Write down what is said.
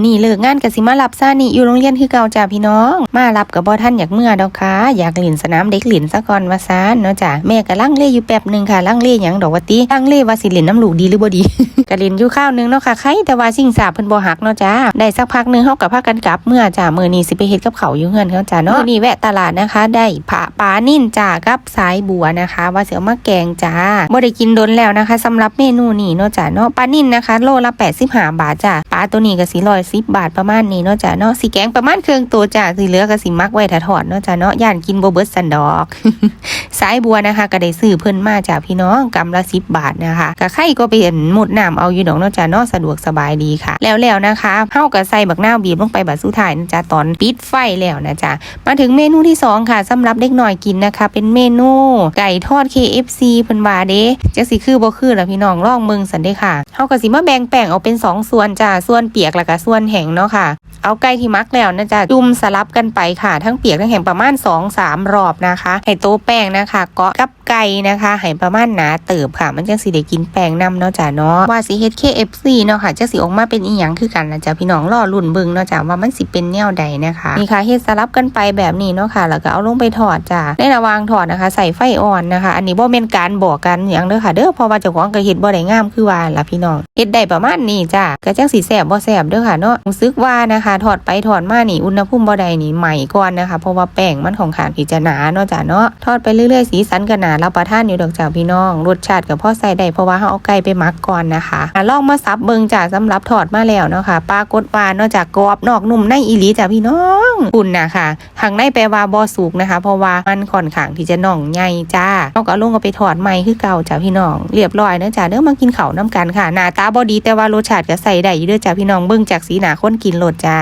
อนี่เลิกงานกับสิมารับซานี่อยู่โรงเรียนคือเก่าจ้าพี่น้อง มารับกับบ่ท่านอยากเมื่อดอกค่ะอยากเล่นสนามเด็กเล่นซะก่อนว่าซานเนาะจ้าแม่ก็ลังเลอยู่แป๊บหนึ่งค่ะลังเลหยังดอกว่าติลังเลว่าสิเล่นน้ำลูกดีหรือบ่ดีก็เล่นอยู่ข้าวหนึงเนาะค่ะใครแต่ว่าสิ่งสาบเพิ่นบ่หักเนาะจ้าได้สักพักหนึงเฮากับพากันกลับเมื่อจ้ามื้อนี้สิไปเฮ็ดกับเขาอยู่เฮือนเขาจ้าเนาะมื้อนี้แวะตลาดนะคะ ได้ผาปลานิ่นจ้ากับสายบัวนะคะ ว่าสิเอมาแกงจ้าบ่ได้กินดนแล้วนะคะสำหรับเมนูนี้เนาะจ้าเนาะปลานิ่นนะคะ โลละ85บาทจ้าปลาตัวนี้ก็สิ110บาทประมาณนี้เนาะจ้าเนาะสิแกงประมาณเครื่องตัวจ้าสิเหลือก็สิมักไว้ถ้าทอดเนาะจ้าเนาะย่านกินโบเบิดสันดอกสายบัวนะคะก็ได้ซื้อเพิ่นมาจากพี่น้องกำละสิบบาทนะคะกะไข่ก็ไปเห็นหมดน้ำเอาอยู่ดอกเนาะจ้าเนาะสะดวกสบายดีค่ะ แล้วแล้วนะคะเฮาก็ใส่บักหน้าบีบลงไปบัดสุดท้ายนะจ๊ะตอนปิดไฟแล้วนะจ๊ะมาถึงเมนูที่สองค่ะสำหรับเด็กหน่อยกินนะคะ เป็นเมนูไก่ทอด KFC เพิ่นว่าเด้จักสิคือบ่คือล่ะพี่น้องลองเบิ่งสันเด้ค่ะเฮาก็สิมาแบ่งแป้งเอาเป็นสองส่วนจ้าส่วนเปียกแล้วก็ส่วนแห่งเนาะค่ะ เอาไก่ที่มักแล้วนะจ๊ะจุ่มสลับกันไปค่ะ ทั้งเปียกทั้งแห้งประมาณ2-3รอบนะคะให้โต๊ะแป้งนะคะเกาะกับไก่นะคะให้ประมาณหนาเติบค่ะ มันจังสิได้กินแป้งนำเนาะจ้ะเนาะว่าสิเฮ็ด KFC เนาะค่ะจังสิออกมาเป็นอีหยังคือกันนะจ๊ะพี่น้องรอรุ่นเบิ่งเนาะจ้ะว่ามันสิเป็นแนวใดนะคะนี่ค่ะเฮ็ดสลับกันไปแบบนี้เนาะค่ะ แล้วก็เอาลงไปทอดจ้ะในระวางทอดนะคะ ใส่ไฟอ่อนนะคะ อันนี้บ่แม่นการบอกกันหยังเด้อค่ะเด้อเพราะว่าเจ้าของก็เฮ็ดบ่ได้งามคือว่าล่ะพี่น้องเฮ็ดได้ประมาณนี้จ้ะก็จังสิแซ่บบ่แซ่บเด้อค่ะเนาะรู้สึกว่านะคะทอดไปทอดมานี่อุณหภูมิบ่ได้นี่ใหม่ก่อนนะคะ เพราะว่าแป้งมันของขางที่จะหนาเนาะจ้ะเนาะทอดไปเรื่อยๆสีสันก็หนารับประทานอยู่ดอกจ้าพี่น้องรสชาติก็พอใส่ได้เพราะว่าเขาเอาไก่ไปมักก่อนนะคะอะลองมาซับเบิงจ้าสำหรับทอดมาแล้วเนาะค่ะปลากดว่าเนาะจากกรอบนอกนุ่มในอีหลีจ้าพี่น้อง คุณนะคะข้างในแปลว่าบ่อสุกนะคะ เพราะว่ามันค่อนข้างที่จะน่องใหญ่จ้าเราก็เอาลงก็ไปถอดไม้คือเก่าจ้าพี่น้องเรียบร้อยเนะจ้าเด้อมากินเขาน้ำกันค่ะหน้าตาบ่ดีแต่ว่ารสชาติก็ใส่ได้อยู่เด้อจ้าพี่น้องเบิ่งจากสีหน้าคนกินโลดจ้า